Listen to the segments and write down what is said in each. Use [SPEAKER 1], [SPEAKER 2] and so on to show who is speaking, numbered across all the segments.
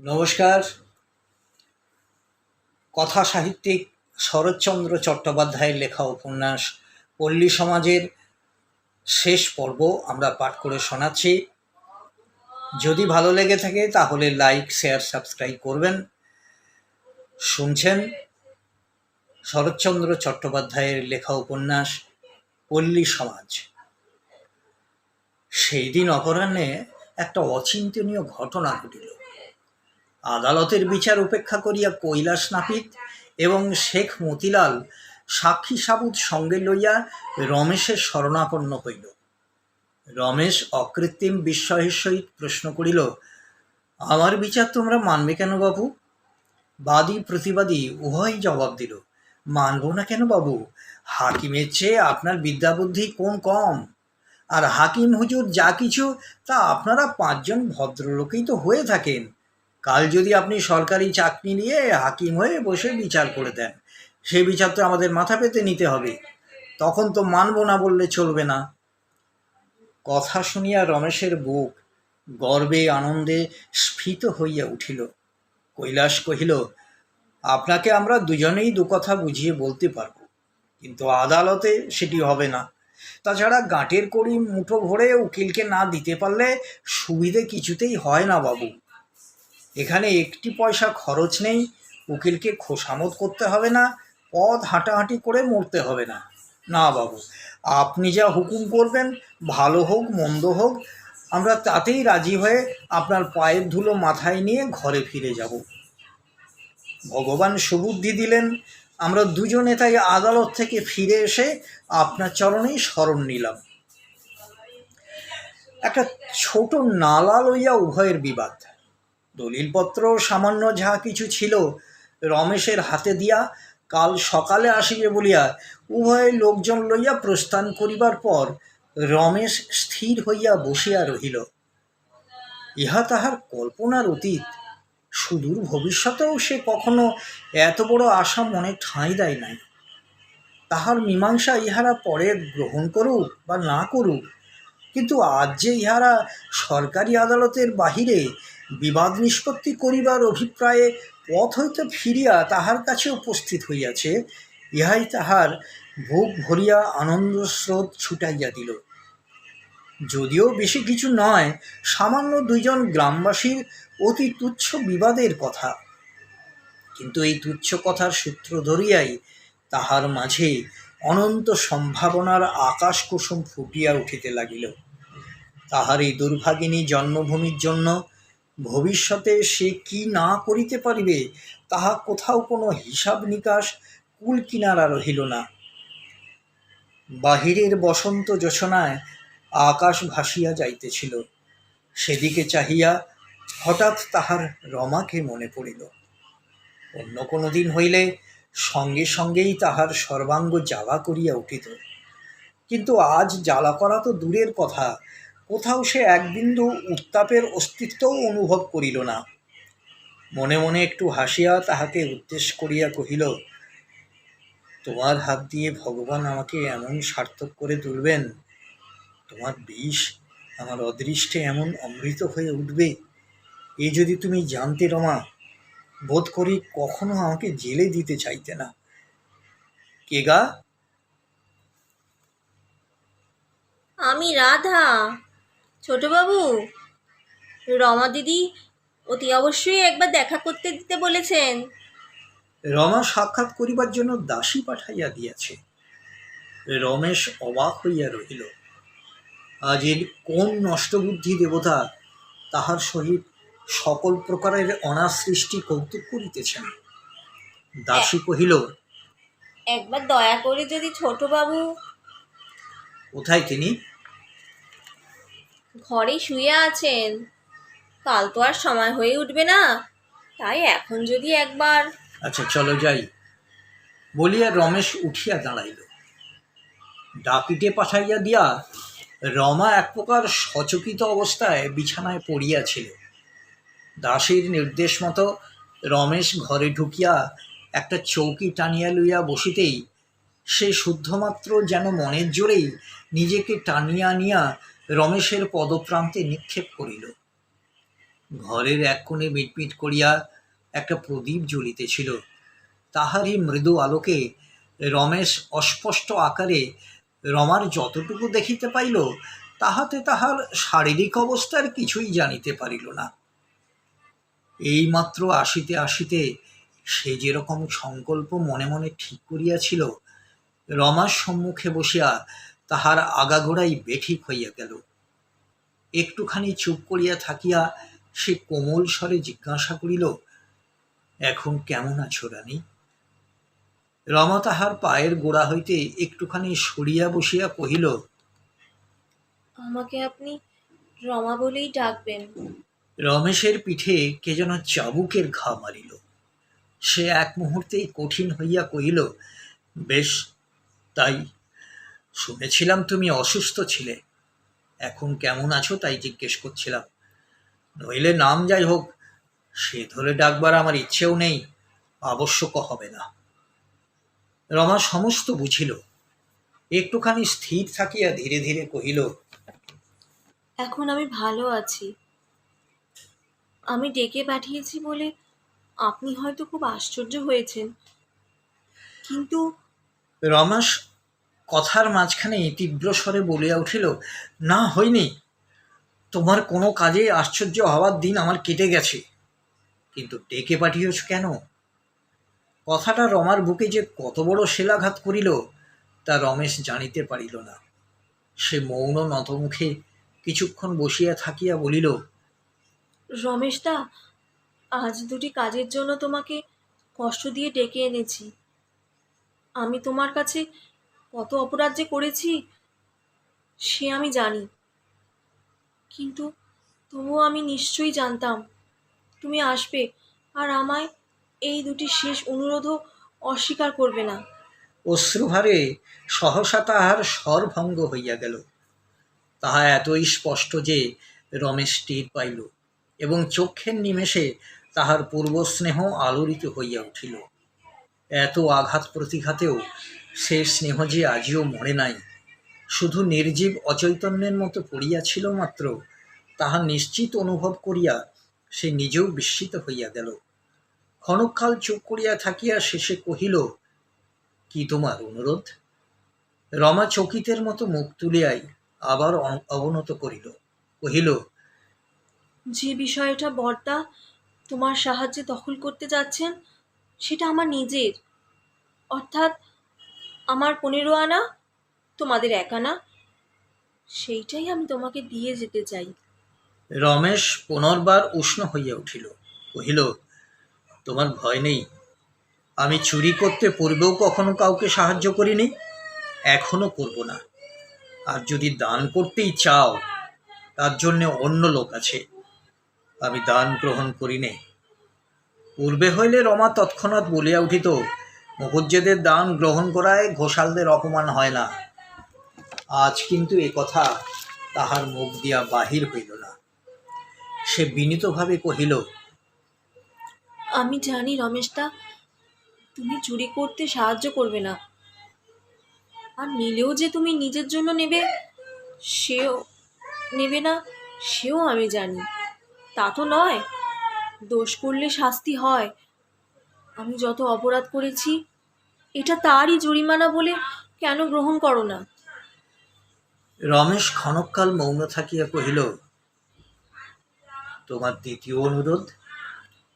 [SPEAKER 1] নমস্কার। কথা সাহিত্যিক শরৎচন্দ্র চট্টোপাধ্যায়ের লেখা উপন্যাস পল্লী সমাজের শেষ পর্ব আমরা পাঠ করে শোনাচ্ছি। যদি ভালো লেগে থাকে তাহলে লাইক, শেয়ার, সাবস্ক্রাইব করবেন। শুনছেন শরৎচন্দ্র চট্টোপাধ্যায়ের লেখা উপন্যাস পল্লী সমাজ। সেই দিন অপরাহ্নে একটা অচিন্তনীয় ঘটনা ঘটিল। আদালতের বিচার উপেক্ষা করিয়া কৈলাস নাপিত এবং শেখ মতিলাল সাক্ষী সাবুত সঙ্গে লইয়া রমেশের শরণাপন্ন হইল। রমেশ অকৃত্রিম বিস্ময়ের সহিত প্রশ্ন করিল, আমার বিচার তোমরা মানবে কেন বাবু? বাদী প্রতিবাদী উভয়ই জবাব দিল, মানব না কেন বাবু? হাকিমের চেয়ে আপনার বিদ্যাবুদ্ধি কোন কম? আর হাকিম হুজুর যা কিছু, তা আপনারা পাঁচজন ভদ্রলোকেই তো হয়ে থাকেন। কাল যদি আপনি সরকারি চাকরি নিয়ে হাকিম হয়ে বসে বিচার করে দেন সে বিচার তো আমাদের মাথা পেতে নিতে হবে। তখন তো মানব না বললে চলবে না। কথা শুনিয়া রমেশের বুক গর্বে আনন্দে স্ফীত হইয়া উঠিল। কৈলাস কহিল, আপনাকে আমরা দুজনেই দু কথা বুঝিয়ে বলতে পারব, কিন্তু আদালতে সেটি হবে না। তাছাড়া গাঁটের কড়ি মুঠো ভরে উকিলকে না দিতে পারলে সুবিধে কিছুতেই হয় না বাবু। এখানে একটি পয়সা খরচ নেই। উকিলকে খোসামত করতে হবে না, পথ হাঁটাহাঁটি করে মরতে হবে না। না বাবু, আপনি যা হুকুম করবেন, ভালো হোক, মন্দ হোক, আমরা তাতেই রাজি হয়ে আপনার পায়ের ধুলো মাথায় নিয়ে ঘরে ফিরে যাব। ভগবান সুবুদ্ধি দিলেন, আমরা দুজনে তাই আদালত থেকে ফিরে এসে আপনার চরণেই স্মরণ নিলাম। একটা ছোট নালা লইয়া উভয়ের বিবাদ। দলিলপত্র সামান্য যাহা কিছু ছিল রমেশের হাতে দিয়া কাল সকালে আসিবে বলিয়া উভয় লোকজন লইয়া প্রস্থান করিবার পর রমেশ স্থির হইয়া বসিয়া রহিল। ইহা তাহার কল্পনার অতীত। সুদূর ভবিষ্যতেও সে কখনো এত বড় আশা মনে ঠাঁই দেয় নাই। তাহার মীমাংসা ইহারা পরে গ্রহণ করুক বা না করুক, কিন্তু আজ যে ইহারা সরকারি আদালতের বাহিরে বিবাদ নিষ্পত্তি করিবার অভিপ্রায়ে পথ হইতে ফিরিয়া তাহার কাছে উপস্থিত হইয়াছে, ইহাই তাহার ভোগ ভরিয়া আনন্দ স্রোত ছুটাইয়া দিল। যদিও বেশি কিছু নয়, সামান্য দুইজন গ্রামবাসীর অতি তুচ্ছ বিবাদের কথা। কিন্তু এই তুচ্ছ কথার সূত্র ধরিয়াই তাহার মাঝে অনন্ত সম্ভাবনার আকাশ কুসুম ফুটিয়া উঠিতে লাগিল। তাহার এই দুর্ভাগিনী জন্মভূমির জন্য ভবিষ্যতে সে কি না করিতে পারিবে, তাহা কোথাও কোনো হিসাব নিকাশ কুল কিনারা রহিল না। বাহিরের বসন্ত যোছনায় আকাশ ভাসিয়া যাইতেছিল। সেদিকে চাহিয়া হঠাৎ তাহার রমাকে মনে পড়িল। অন্য কোনো দিন হইলে সঙ্গে সঙ্গেই তাহার সর্বাঙ্গ জ্বালা করিয়া উঠিত। কিন্তু আজ জ্বালা করা তো দূরের কথা কোথাও সে একবিন্দু উত্তাপের অস্তিত্বও অনুভব করিল না। মনে মনে একটু হাসিয়া তাহাকে উদ্দেশ করিয়া কহিল, তোমার হাত দিয়ে ভগবান আমাকে এমন সার্থক করে তুলবেন, তোমার বিষ আমার অদৃষ্টে এমন অমৃত হয়ে উঠবে। এ যদি তুমি জানতে রমা, বোধ করি কখনো আমাকে জেলে দিতে চাইতে না। কে গা?
[SPEAKER 2] আমি রাধা। ছোটবাবু রমা দিদি অতি অবশ্যই একবার দেখা করতে দিতে বলেছেন।
[SPEAKER 1] রমা সাক্ষাৎ করিবার জন্য দাসী পাঠাইয়া দিয়াছে। রমেশ অবাক হইয়া রহিল। আজের কোন নষ্টবুদ্ধি দেবতা তাহার সহিত সকল প্রকারের অনাসৃষ্টি কৌতুক করিতেছেন? দাসী কহিল
[SPEAKER 2] একবার দয়া করে যদি ছোটবাবু
[SPEAKER 1] কোথায় তিনি?
[SPEAKER 2] ঘরে শুয়ে আছেন। কাল তো আর সময় হয়ে উঠবে না। তাই এখন যদি একবার।
[SPEAKER 1] আচ্ছা চলো যাই। বলিয়া রমেশ উঠিয়া দাঁড়াইল। ডাকিটে পাঠাইয়া দিয়া রমা এক প্রকার সচকিত অবস্থায় বিছানায় পড়িয়াছিল। দাসীর নির্দেশ মতো রমেশ ঘরে ঢুকিয়া একটা চৌকি টানিয়া লইয়া বসিতেই সে শুদ্ধমাত্র যেন মনের জোরেই নিজেকে টানিয়া আনিয়া রমেশের পদপ্রান্তে নিক্ষেপ করিল। ঘরের এক কোণে মিটমিট করিয়া একটা প্রদীপ জ্বলিতেছিল। তাহারই মৃদু আলোকে রমেশ অস্পষ্ট আকারে রমার যতটুকু দেখিতে পাইল, তাহাতে তাহার শারীরিক অবস্থার কিছুই জানিতে পারিল না। এইমাত্র আসিতে আসিতে সে যেরকম সংকল্প মনে মনে ঠিক করিয়াছিল, রমার সম্মুখে বসিয়া তাহার আগাগোড়াই বেঠিক হইয়া গেল। একটুখানি চুপ করিয়া থাকিয়া সে কোমল স্বরে জিজ্ঞাসা করিল এখন কেমন আছো রানী? রমা তাহার পায়ের গোড়া হইতে একটুখানি সরিয়া বসিয়া কহিল
[SPEAKER 2] আমাকে আপনি রমা বলেই ডাকবেন।
[SPEAKER 1] রমেশের পিঠে কে যেন চাবুকের ঘা মারিল। সে এক মুহূর্তেই কঠিন হইয়া কহিল বেশ তাই শুনেছিলাম তুমি অসুস্থ ছিলে। এখন কেমন আছো তাই জিজ্ঞেস করছিলাম। নইলে নাম যাই হোক সে ধরে ডাকবার আমার ইচ্ছেও নেই আবশ্যক হবে না। রমা সমস্ত বুঝিল। একটুখানি স্থির থাকিয়া ধীরে ধীরে কহিল
[SPEAKER 2] এখন আমি ভালো আছি। আমি ডেকে পাঠিয়েছি বলে আপনি হয়তো খুব আশ্চর্য হয়েছেন। কিন্তু
[SPEAKER 1] রমাস কথার মাঝখানে তীব্র স্বরে বলিয়া উঠিল, না হয়নি তোমার কোনো কাজে আশ্চর্য হওয়ার দিন আমার কেটে গেছে। কিন্তু ডেকে পাঠিয়েছ কেন? কথাটা রমার বুকে যে কত বড় শিলাঘাত করিল, তা রমেশ জানিতে পারিল না। সে মৌন নতমুখে কিছুক্ষণ বসিয়া থাকিয়া বলিল,
[SPEAKER 2] রমেশদা, আজ দুটি কাজের জন্য তোমাকে কষ্ট দিয়ে ডেকে এনেছি। আমি তোমার কাছে কত অপরাধ যে করেছি, সে আমি জানি। কিন্তু তবুও আমি নিশ্চয়ই জানতাম, তুমি আসবে আর আমায় এই দুটি শেষ অনুরোধও অস্বীকার করবে না।
[SPEAKER 1] অশ্রুভারে সহসা তাহার স্বরভঙ্গ হইয়া গেল। তাহা এতই স্পষ্ট যে রমেশ টের পাইল এবং চক্ষের নিমেষে তাহার পূর্বস্নেহ আলোড়িত হইয়া উঠিল। এত আঘাত প্রতিঘাতেও সে স্নেহ যে আজিও মরে নাই। শুধু নির্জীব অচৈতন্যের মতো পড়িয়াছিল মাত্র, তাহা নিশ্চিত অনুভব করিয়া সে নিজেও বিস্মিত হইয়া গেল। ক্ষণকাল চুপ করিয়া থাকিয়া শেষে কহিল, কি তোমার অনুরোধ? রমা চকিতের মতো মুখ তুলিয়াই আবার অবনত করিল। কহিল,
[SPEAKER 2] যে বিষয়টা বর্দা তোমার সাহায্যে দখল করতে যাচ্ছেন, সেটা আমার নিজের। অর্থাৎ আমার পনেরো আনা, তোমাদের এক আনা, সেইটাই আমি তোমাকে দিয়ে যেতে চাই।
[SPEAKER 1] রমেশ পুনর্বার উষ্ণ হইয়া উঠিল। কহিল, তোমার ভয় নেই। আমি চুরি করতে পূর্বেও কখনো কাউকে সাহায্য করিনি, এখনও করব না। আর যদি দান করতেই চাও, তার জন্য অন্য লোক আছে। আমি দান গ্রহণ করি নে। পূর্বে হইলে রমা তৎক্ষণাৎ বলিয়া উঠিত মুখুজ্জেদের দান গ্রহণ করায় ঘোষালদের অপমান হয় না। আজ কিন্তু এ কথা তাহার মুখ দিয়া বাহির হইল না। সে বিনীতভাবে কহিল,
[SPEAKER 2] আমি জানি রমেশদা, তুমি চুরি করতে সাহায্য করবে না। আর নিলেও যে তুমি নিজের জন্য নেবে, সেও নেবে না, সেও আমি জানি। তা তো নয়, দোষ করলে শাস্তি হয়। আমি যত অপরাধ করেছি এটা তারই জরিমানা বলে কেন গ্রহণ করো না?
[SPEAKER 1] রমেশ ক্ষণকাল মৌন থাকিয়া কহিল তোমার দ্বিতীয় অনুরোধ?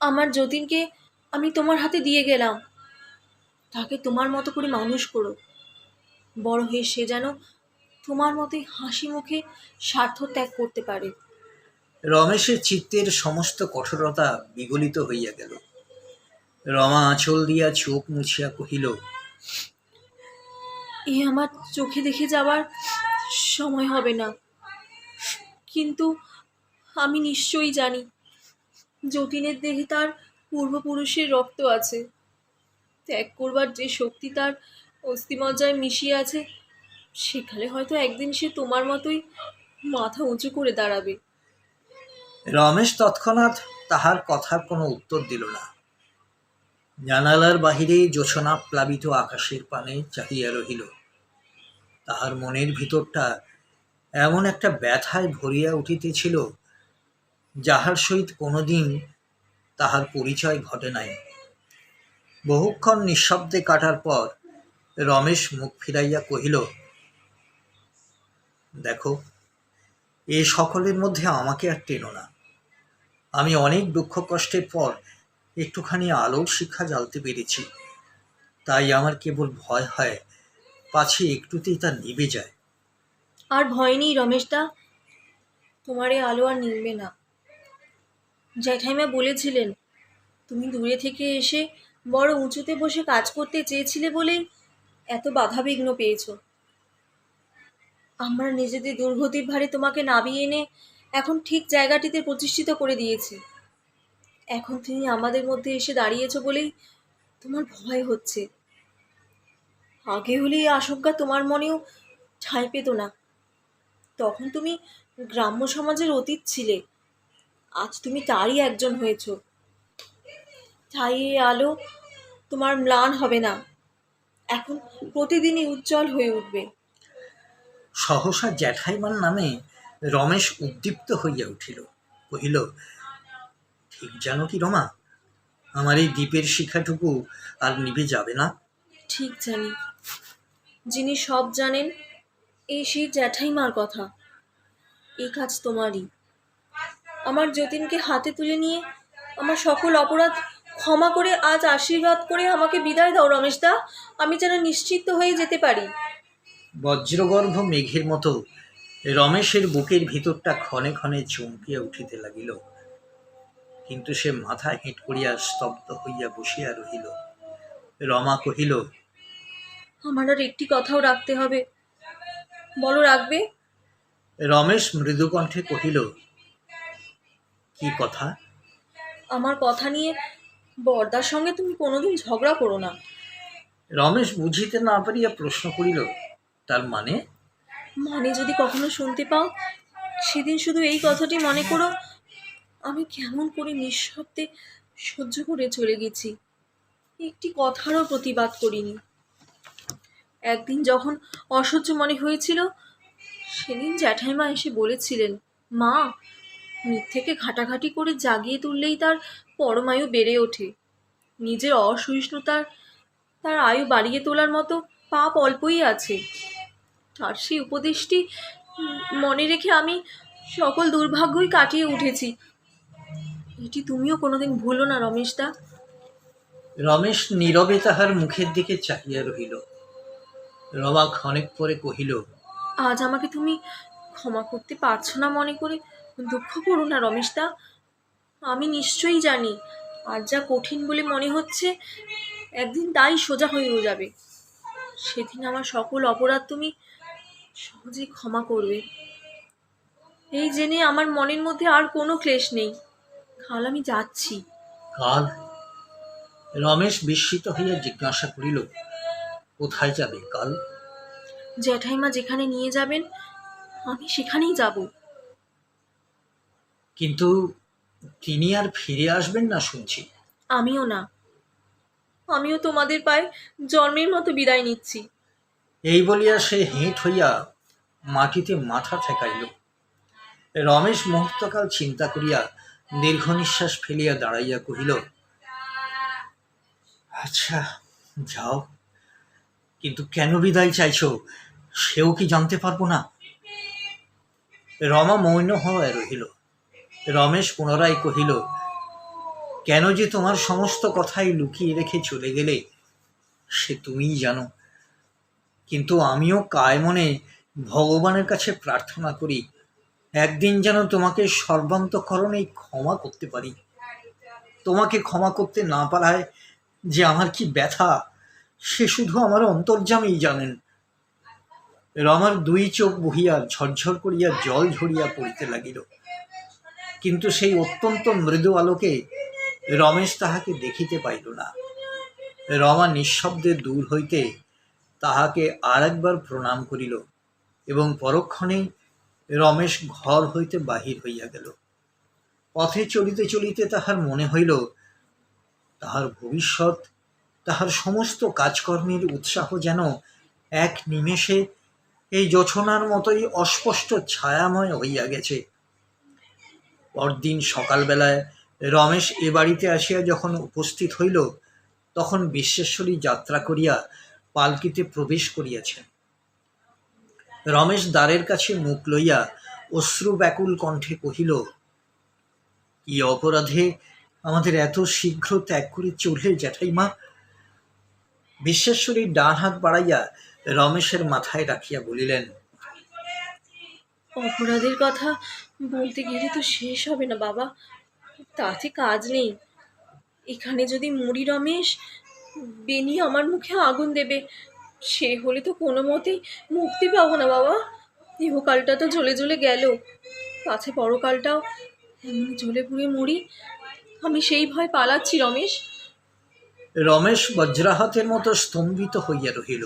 [SPEAKER 2] আমার যতীনকে আমি তোমার হাতে দিয়ে গেলাম। তাকে তোমার মতো করে মানুষ করো। বড় হয়ে সে যেন তোমার মতে হাসি মুখে স্বার্থ ত্যাগ করতে পারে।
[SPEAKER 1] রমেশের চিত্তের সমস্ত কঠোরতা বিগলিত হইয়া গেল। রমা আঁচল দিয়া চোখ মুছিয়া কহিল
[SPEAKER 2] এ আমার চোখে দেখে যাওয়ার সময় হবে না। কিন্তু আমি নিশ্চয়ই জানি যতীনের দেহে তার পূর্বপুরুষের রক্ত আছে। ত্যাগ করবার যে শক্তি তার অস্থিমজ্জায় মিশিয়ে আছে সেখানে হয়তো একদিন সে তোমার মতোই মাথা উঁচু করে দাঁড়াবে।
[SPEAKER 1] রমেশ তৎক্ষণাৎ তাহার কথার কোনো উত্তর দিল না। জানালার বাহিরে জোছনা প্লাবিত আকাশের পানে চাহিয়া রহিল। তাহার মনের ভিতরটা এমন একটা ব্যথায় ভরিয়া উঠিতেছিল, যাহার সহিত কোনোদিন তাহার পরিচয় ঘটে নাই। বহুক্ষণ নিঃশব্দে কাটার পর রমেশ মুখ ফিরাইয়া কহিল, দেখো, এ সকলের মধ্যে আমাকে আর টেনো না। আমি অনেক দুঃখ কষ্টের পর একটুখানি আলোর শিক্ষা জ্বালতে পেরেছি। তাই আমার কেবল ভয় হয়, পাছে একটুতেই তা নিভে যায়।
[SPEAKER 2] আর ভয় নেই, রমেশদা। তোমার এই আলো আর নিমবে না। জ্যাঠাইমা বলেছিলেন, তুমি দূরে থেকে এসে বড় উঁচুতে বসে কাজ করতে চেয়েছিলে বলেই এত বাধা বিঘ্ন পেয়েছ। আমরা নিজেদের দুর্গতির ভারে তোমাকে নামিয়ে এনে এখন ঠিক জায়গাটিতে প্রতিষ্ঠিত করে দিয়েছি। এখন তুমি আমাদের মধ্যে এসে দাঁড়িয়েছো বলেই তোমার ভয় হচ্ছে। আগে হলে এই আশঙ্কা তোমার মনেও ঠাঁই পেত না। তখন তুমি গ্রাম্য সমাজের অতীত ছিলে। আজ তুমি তারই একজন হয়েছ। তাই আলো তোমার ম্লান হবে না। এখন প্রতিদিনই উজ্জ্বল হয়ে উঠবে।
[SPEAKER 1] সহসা জ্যাঠাইমার নামে রমেশ উদ্দীপ্ত হইয়া উঠিল। কহিল ঠিক জানো কি রমা? আমার এই দ্বীপের শিখাটুকু আর নিভে যাবে না।
[SPEAKER 2] ঠিক জানি। যিনি সব জানেন এই সেই জ্যাঠাইমার কথা। এই কাজ তোমারই। আমার যতীনকে হাতে তুলে নিয়ে আমার সকল অপরাধ ক্ষমা করে আজ আশীর্বাদ করে আমাকে বিদায় দাও রমেশদা। আমি যেন নিশ্চিত হয়ে যেতে পারি।
[SPEAKER 1] বজ্রগর্ভ মেঘের মতো রমেশের বুকের ভিতরটা ক্ষণে ক্ষণে চমকিয়া উঠিতে লাগিল। কিন্তু সে মাথা হেঁট করিয়া স্তব্ধ হইয়া বসিয়া রহিল। রমা কহিল
[SPEAKER 2] আমার আর একটি কথাও রাখতে হবে। বলো রাখবে?
[SPEAKER 1] রমেশ মৃদুকণ্ঠে কহিল কি কথা?
[SPEAKER 2] আমার কথা নিয়ে বর্দার সঙ্গে তুমি কোনোদিন ঝগড়া করো না।
[SPEAKER 1] রমেশ বুঝিতে না পারিয়া প্রশ্ন করিল তার মানে?
[SPEAKER 2] মানে যদি কখনো শুনতে পাও সেদিন শুধু এই কথাটি মনে করো আমি কেমন করে নিঃশব্দে সহ্য করে চলে গেছি। একটি কথারও প্রতিবাদ করিনি। একদিন যখন অসহ্য মনে হয়েছিল, সেদিন জ্যাঠাইমা এসে বলেছিলেন, মা, মিথ্যেকে ঘাটাঘাটি করে জাগিয়ে তুললেই তার পরমায়ু বেড়ে ওঠে। নিজের অসহিষ্ণুতার তার আয়ু বাড়িয়ে তোলার মতো পাপ অল্পই আছে। আর সেই উপদেশটি মনে রেখে আমি সকল দুর্ভাগ্যই কাটিয়ে উঠেছি। এটি তুমিও কোনোদিন ভুলো না রমেশদা?
[SPEAKER 1] রমেশ নীরবে তাহার মুখের দিকে চাহিয়া রহিল। রমা ক্ষণেক পরে কহিল
[SPEAKER 2] আজ আমাকে তুমি ক্ষমা করতে পারছ না মনে করে? দুঃখ করো না রমেশদা। আমি নিশ্চয়ই জানি আর যা কঠিন বলে মনে হচ্ছে একদিন তাই সোজা হয়েও যাবে। সেদিন আমার সকল অপরাধ তুমি সহজেই ক্ষমা করবে। এই জেনে আমার মনের মধ্যে আর কোনো ক্লেশ নেই। কাল আমি যাচ্ছি।
[SPEAKER 1] কাল রমেশ বিস্মিত হইয়া জিজ্ঞাসা করিল কোথায় যাবে কাল?
[SPEAKER 2] জ্যাঠাইমা যেখানে নিয়ে যাবেন আমি সেখানেই যাব।
[SPEAKER 1] কিন্তু তিনি আর ফিরে আসবেন না শুনছি।
[SPEAKER 2] আমিও না। আমিও তোমাদের পায়ে জন্মের মতো বিদায় নিচ্ছি।
[SPEAKER 1] এই বলিয়া সে হেঁট হইয়া মাটিতে মাথা ঠেকাইল। রমেশ মুহূর্তকাল চিন্তা করিয়া দীর্ঘ নিঃশ্বাস ফেলিয়া দাঁড়াইয়া কহিল আচ্ছা যাও। কিন্তু কেন বিদায় চাইছো? সেও কি জানতে পারব না? রমা মৌন হওয়ায় রহিল। রমেশ পুনরায় কহিল, কেন যে তোমার সমস্ত কথাই লুকিয়ে রেখে চলে গেলে, সে তুমিই জানো। কিন্তু আমিও কায় মনে ভগবানের কাছে প্রার্থনা করি একদিন যেন তোমাকে সর্বান্তকরণে ক্ষমা করতে পারি। তোমাকে ক্ষমা করতে না পারায় যে আমার কি ব্যথা, সে শুধু আমার অন্তর্যামেই জানেন। রমার দুই চোখ বহিয়া ঝরঝর করিয়া জল ঝরিয়া পড়িতে লাগিল। কিন্তু সেই অত্যন্ত মৃদু আলোকে রমেশ তাহাকে দেখিতে পাইল না। রমা নিঃশব্দে দূর হইতে তাহাকে আর একবার প্রণাম করিল এবং পরক্ষণে রমেশ ঘর হইতে বাহির হইয়া গেল। পথে চলিতে চলিতে তাহার মনে হইল, তাহার ভবিষ্যৎ, তাহার সমস্ত কাজকর্মের উৎসাহ যেন এক নিমেষে এই যোছনার মতোই অস্পষ্ট ছায়াময় হইয়া গেছে। পরদিন সকালবেলায় রমেশ এ বাড়িতে আসিয়া যখন উপস্থিত হইল, তখন বিশ্বেশ্বরী যাত্রা করিয়া পালকিতে প্রবেশ করিয়াছেন। রমেশ দ্বারের কাছে মুখ লইয়া অশ্রু ব্যাকুল কণ্ঠে কহিল, কি অপরাধে আমাদের এত শীঘ্র ত্যাগ করে চলে জ্যাঠাইমা? বিশ্বেশ্বরী ডান হাত বাড়াইয়া রমেশের মাথায় রাখিয়া বলিলেন,
[SPEAKER 2] অপরাধের কথা বলতে গেলে তো শেষ হবে না বাবা, তাতে কাজ নেই। এখানে যদি মুড়ি রমেশ বেনি আমার মুখে আগুন দেবে সে হলে তো কোনো মতেই মুক্তি পাবো না, বাবা। ইহকালটা তো জ্বলে জ্বলে গেল। পাছে পরকালটাও জ্বলে পুড়ে মরি আমি সেই ভয় পালাচ্ছি, রমেশ।
[SPEAKER 1] রমেশ বজ্রাহতের মতো স্তম্ভিত হইয়া রহিল।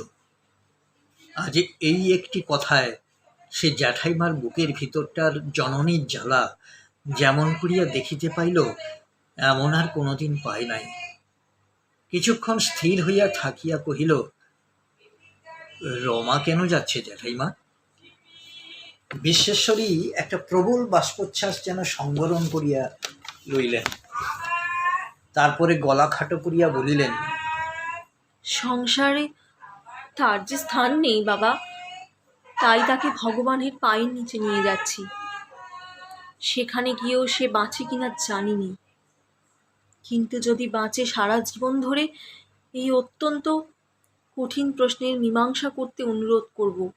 [SPEAKER 1] আজ এই একটি কথায় সে জ্যাঠাইমার বুকের ভিতরটার জননীর জ্বালা যেমন করিয়া দেখিতে পাইল, এমন আর কোনোদিন পায় নাই। কিছুক্ষণ স্থির হইয়া থাকিয়া কহিল রমা কেন যাচ্ছে জ্যাঠাইমা বিশ্বেশ্বরী একটা প্রবল বাষ্পোচ্ছ্বাস যেন সংবরণ করিয়া লইলেন। তারপরে গলা খাটো করিয়া বলিলেন,
[SPEAKER 2] সংসারে তার যে স্থান নেই বাবা, তাই তাকে ভগবানের পায়ের নিচে নিয়ে যাচ্ছি। সেখানে গিয়েও সে বাঁচে কিনা জানিনি। কিন্তু যদি বাঁচে সারা জীবন ধরে, এই অত্যন্ত কঠিন প্রশ্নের মীমাংসা করতে অনুরোধ করব।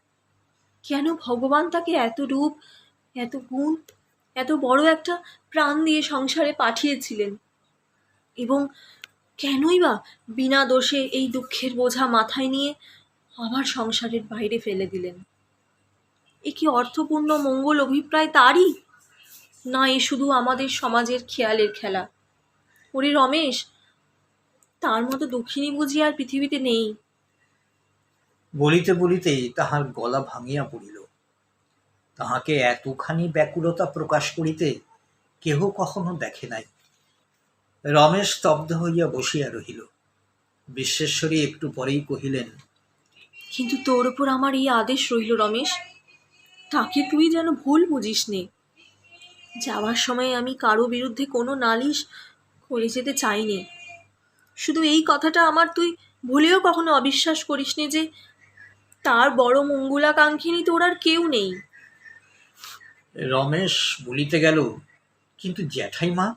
[SPEAKER 2] কেন ভগবান তাকে এত রূপ, এত গুণ, এত বড় একটা প্রাণ দিয়ে সংসারে পাঠিয়েছিলেন? এবং কেনই বা বিনা দোষে এই দুঃখের বোঝা মাথায় নিয়ে আবার সংসারের বাইরে ফেলে দিলেন? এ কি অর্থপূর্ণ মঙ্গল অভিপ্রায় তারই? না, এ শুধু আমাদের সমাজের খেয়ালের খেলা। ওরে রমেশ, তার মতো দুঃখিনী বুঝি আর পৃথিবীতে নেই।
[SPEAKER 1] বলিতে বলিতেই তাহার গলা ভাঙিয়া পড়িল। তাহাকে এতখানি ব্যাকুলতা প্রকাশ করিতে কেহ কখনো দেখে নাই। রমেশ স্তব্ধ হইয়া বসিয়া রহিল। বিশ্বেশ্বরী একটু পরেই কহিলেন,
[SPEAKER 2] কিন্তু তোর ওপর আমার এই আদেশ রইল রমেশ। তাকে তুই যেন ভুল বুঝিস নে যাওয়ার সময় আমি কারও বিরুদ্ধে কোনো নালিশ করে যেতে চাইনি। শুধু এই কথাটা আমার তুই ভুলেও কখনো অবিশ্বাস করিস নে যে তার বড় মঙ্গলাকাঙ্ক্ষিনী তোর আর কেউ নেই।
[SPEAKER 1] রমেশ বলিতে গেল কিন্তু জ্যাঠাইমা?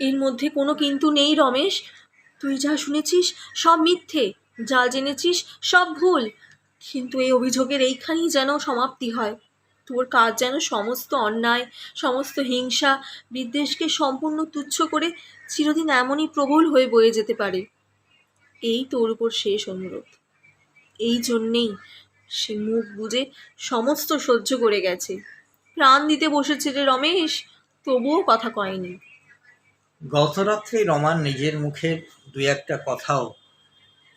[SPEAKER 2] এর মধ্যে কোনো কিন্তু নেই রমেশ। তুই যা শুনেছিস সব মিথ্যে যা জেনেছিস সব ভুল। কিন্তু এই অভিযোগের এইখানেই যেন সমাপ্তি হয়। তোর কাজ যেন সমস্ত অন্যায় সমস্ত হিংসা বিদ্বেষকে সম্পূর্ণ তুচ্ছ করে চিরদিন এমনই প্রবল হয়ে বয়ে যেতে পারে। এই তোর উপর শেষ অনুরোধ। এই জন্যেই সে মুখ বুজে সমস্ত সহ্য করে গেছে। প্রাণ দিতে বসেছে রে রমেশ, তবুও কথা কয়নি।
[SPEAKER 1] গতরাত্রে রমার নিজের মুখের দুই একটা কথাও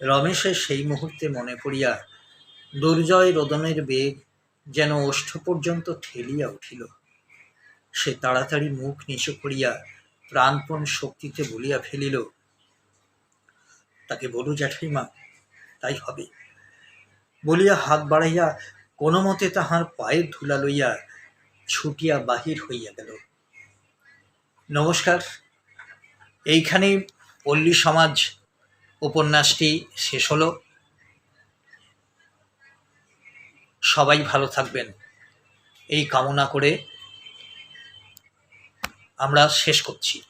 [SPEAKER 1] রমেশের সেই মুহূর্তে মনে পড়িয়া দুর্জয় রোদনের বেগ যেন ওষ্ঠ পর্যন্ত ঠেলিয়া উঠিল। সে তাড়াতাড়ি মুখ নিচু করিয়া প্রাণপণ শক্তিতে বলিয়া ফেলিল, তাকে বলু জ্যাঠাইমা, তাই হবে। বলিয়া হাত বাড়াইয়া কোনো মতে তাহার পায়ের ধুলা লইয়া ছুটিয়া বাহির হইয়া গেল। নমস্কার। এইখানেই পল্লী সমাজ উপন্যাসটি শেষ হলো। সবাই ভালো থাকবেন। এই কামনা করে আমরা শেষ করছি।